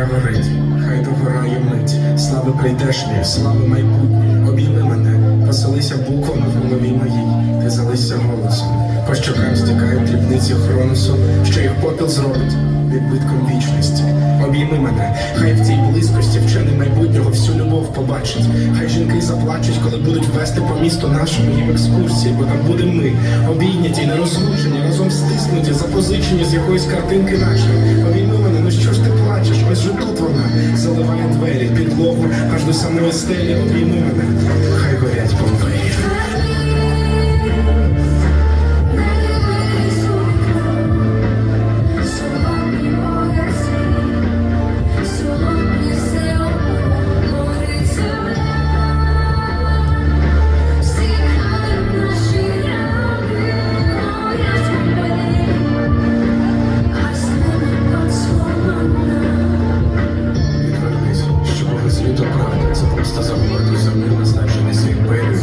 горить, хай догорає мить, слави прийдешньої, слави майбутньої, обійми мене, поселися буквами в голові моїй, ти залися голосом, по щокам стікають дрібниці хроносу, що їх попіл зробить відбитком вічності. Обійми мене, хай в цій близькості вчений майбутнього всю любов побачить. Хай жінки заплачуть, коли будуть вести по місту нашому їм екскурсії, бо там будемо ми, обійняті, нерозлучені, разом стиснуті, запозичені з якоїсь картинки нашої. Обійми мене, ну що ж ти плачеш? Самої стелі. Обійми мене. міста за владу, за мир назначеність імперію?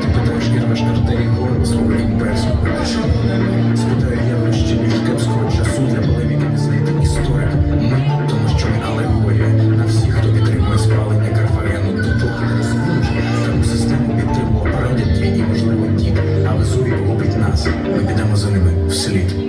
Ти питаєш ірвеш артерії гору свого імперського чому? Спитаю я вище ніж кепського часу для полеміки не знайти історик. Ми, тому що ми алегорія на всіх, хто підтримує спалення Карфарену, до того не розслужує. Тому систему підтримував парадять твій і, можливо, дід, але зурі погубить нас. Ми підемо за ними вслід.